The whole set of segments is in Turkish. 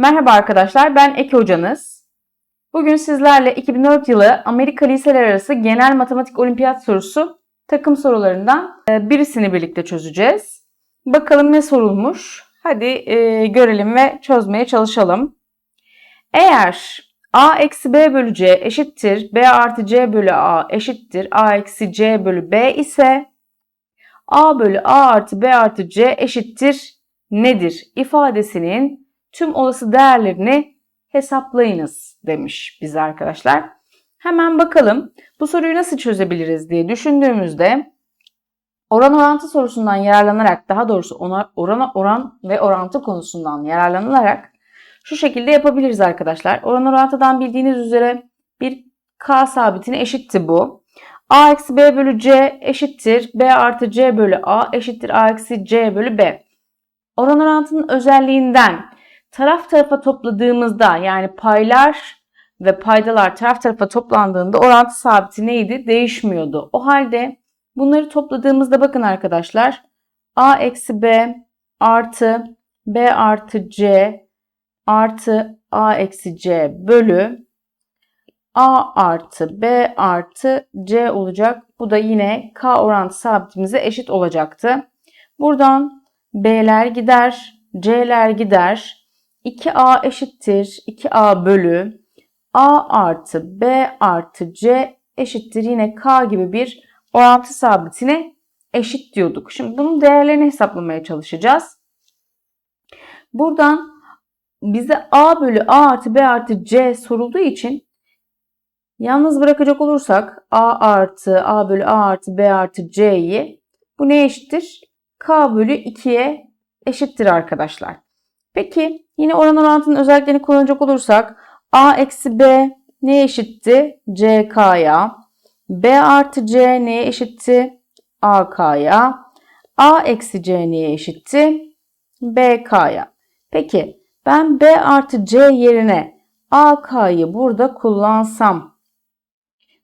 Merhaba arkadaşlar, ben Eki hocanız. Bugün sizlerle 2004 yılı Amerika Liseler Arası Genel Matematik Olimpiyat sorusu takım sorularından e, birisini birlikte çözeceğiz. Bakalım ne sorulmuş? Hadi e, görelim ve çözmeye çalışalım. Eğer a eksi b bölü c eşittir b artı c bölü a eşittir a eksi c bölü b ise a bölü a artı b artı c eşittir nedir ifadesinin tüm olası değerlerini hesaplayınız demiş bize arkadaşlar. Hemen bakalım bu soruyu nasıl çözebiliriz diye düşündüğümüzde oran orantı sorusundan yararlanarak daha doğrusu ona, orana oran ve orantı konusundan yararlanılarak şu şekilde yapabiliriz arkadaşlar. Oran orantıdan bildiğiniz üzere bir k sabitine eşitti bu. a eksi b bölü c eşittir b artı c bölü a eşittir a eksi c bölü b. Oran orantının özelliğinden taraf tarafa topladığımızda yani paylar ve paydalar taraf tarafa toplandığında orantı sabiti neydi? Değişmiyordu. O halde bunları topladığımızda bakın arkadaşlar a eksi b artı b artı c artı a eksi c bölü a artı b artı c olacak. Bu da yine k orantı sabitimize eşit olacaktı. Buradan b'ler gider, c'ler gider. 2a eşittir 2a bölü a artı b artı c eşittir yine k gibi bir orantı sabitine eşit diyorduk. Şimdi bunun değerlerini hesaplamaya çalışacağız. Buradan bize a bölü a artı b artı c sorulduğu için yalnız bırakacak olursak a artı a bölü a artı b artı c'yi bu ne eşittir? k bölü 2'ye eşittir arkadaşlar. Peki yine oran orantının özelliklerini kullanacak olursak a eksi b neye eşitti? ck'ya. b artı c neye eşitti? ak'ya. a eksi c neye eşitti? bk'ya. Peki ben b artı c yerine ak'yı burada kullansam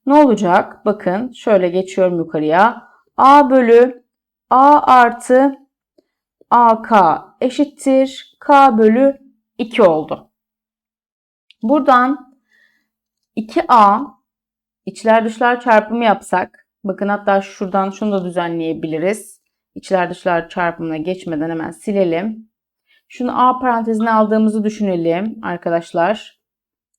ne olacak? Bakın şöyle geçiyorum yukarıya. a bölü a artı AK eşittir K bölü 2 oldu. Buradan 2A içler dışlar çarpımı yapsak bakın hatta şuradan şunu da düzenleyebiliriz. İçler dışlar çarpımına geçmeden hemen silelim. Şunu A parantezine aldığımızı düşünelim arkadaşlar.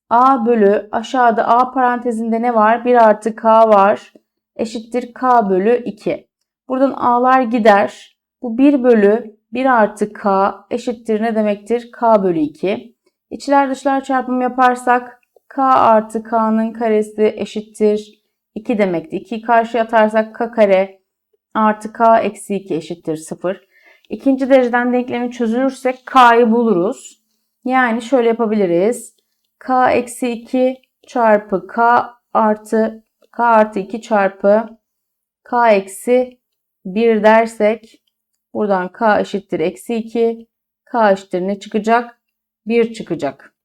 A bölü aşağıda A parantezinde ne var? 1 artı K var. Eşittir K bölü 2. Buradan A'lar gider. Bu 1 bölü 1 artı k eşittir ne demektir? k bölü 2. İçler dışlar çarpımı yaparsak k artı k'nın karesi eşittir 2 demektir. 2'yi karşıya atarsak k kare artı k eksi 2 eşittir 0. İkinci dereceden denklemi çözülürsek k'yı buluruz. Yani şöyle yapabiliriz. k eksi 2 çarpı k artı k artı 2 çarpı k eksi 1 dersek Buradan k eşittir eksi 2. k eşittir ne çıkacak? 1 çıkacak.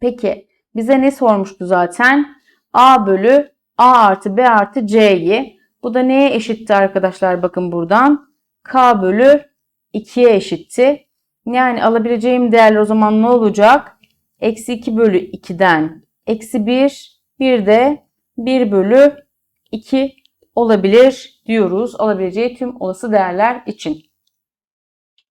Peki bize ne sormuştu zaten? a bölü a artı b artı c'yi. Bu da neye eşitti arkadaşlar? Bakın buradan. k bölü 2'ye eşitti. Yani alabileceğim değerler o zaman ne olacak? Eksi 2 bölü 2'den eksi 1. Bir de 1 bölü 2 olabilir diyoruz alabileceği tüm olası değerler için.